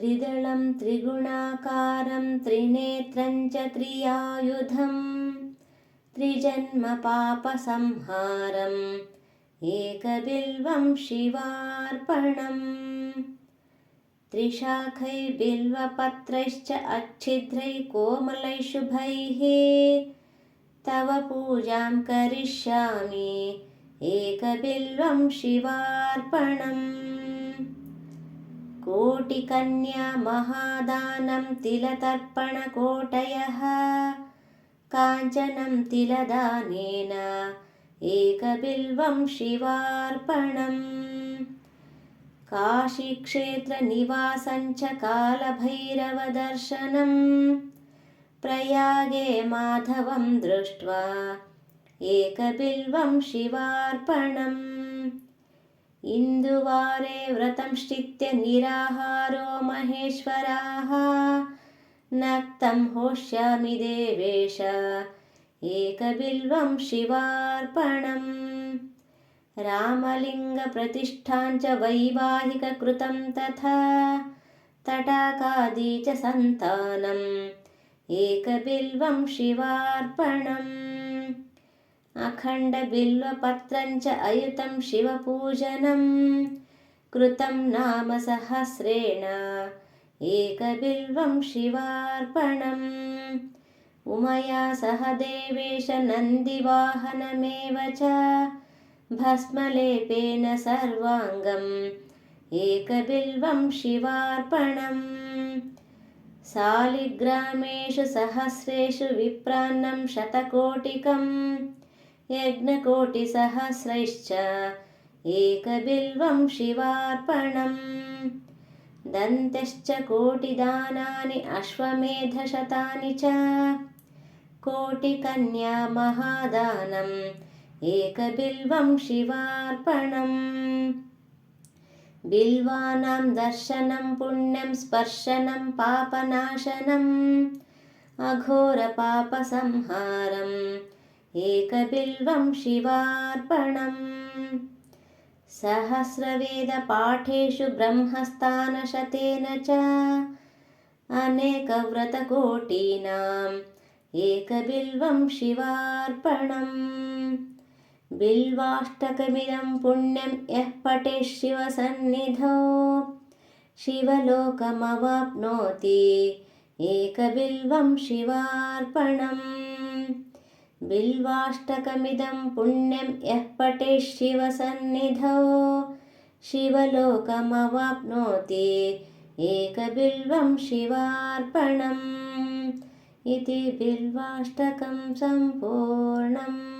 त्रिदलं त्रिगुणाकारं त्रिनेत्रं च त्रियायुधम् त्रिजन्मपापसंहारम् एकबिल्वं शिवार्पणम् त्रिशाखैर्बिल्वपत्रैश्च अच्छिद्रैः कोमलैः शुभैः तव पूजां करिष्यामि एकबिल्वं शिवार्पणम् कोटिकन्या महादानं तिलतर्पणकोटयः। काञ्चनं तिलदानेन एकबिल्वं शिवार्पणम्। काशीक्षेत्रनिवासञ्च कालभैरवदर्शनम् प्रयागे माधवं दृष्ट्वा एकबिल्वं शिवार्पणम् इन्दुवारे व्रतंश्चित्य निराहारो महेश्वराः नक्तं होष्यामि देवेश एकबिल्वं शिवार्पणम् रामलिङ्गप्रतिष्ठाञ्च वैवाहिककृतं तथा तटाकादी च सन्तानम् एकबिल्वं शिवार्पणम् अखण्डबिल्वपत्रञ्च अयुतं शिवपूजनं कृतं नाम सहस्रेण एकबिल्वं शिवार्पणम् उमया सह देवेश नन्दिवाहनमेव च भस्मलेपेन सर्वाङ्गम् एकबिल्वं शिवार्पणम् सालिग्रामेषु सहस्रेषु विप्रान्नं शतकोटिकं यज्ञकोटिसहस्रैश्च एकबिल्वं शिवार्पणम्। दन्त्यश्च कोटिदानानि अश्वमेधशतानि च। कोटिकन्या महादानम् एकबिल्वं शिवार्पणम्। बिल्वानां दर्शनं पुण्यं स्पर्शनं पापनाशनम् अघोरपापसंहारम् एकबिल्वं शिवार्पणम्। सहस्रवेदपाठेषु ब्रह्मस्थानशतेन च अनेकव्रतकोटीनाम् एकबिल्वं शिवार्पणम्। बिल्वाष्टकमिदं पुण्यं यः पठेत् शिवसन्निधौ। शिवलोकमवाप्नोति एकबिल्वं शिवार्पणम् बिल्वाष्टकमिदं पुण्यं यः पठेत् शिवसन्निधौ शिवलोकमवाप्नोति एकबिल्वं शिवार्पणम् इति बिल्वाष्टकं सम्पूर्णम्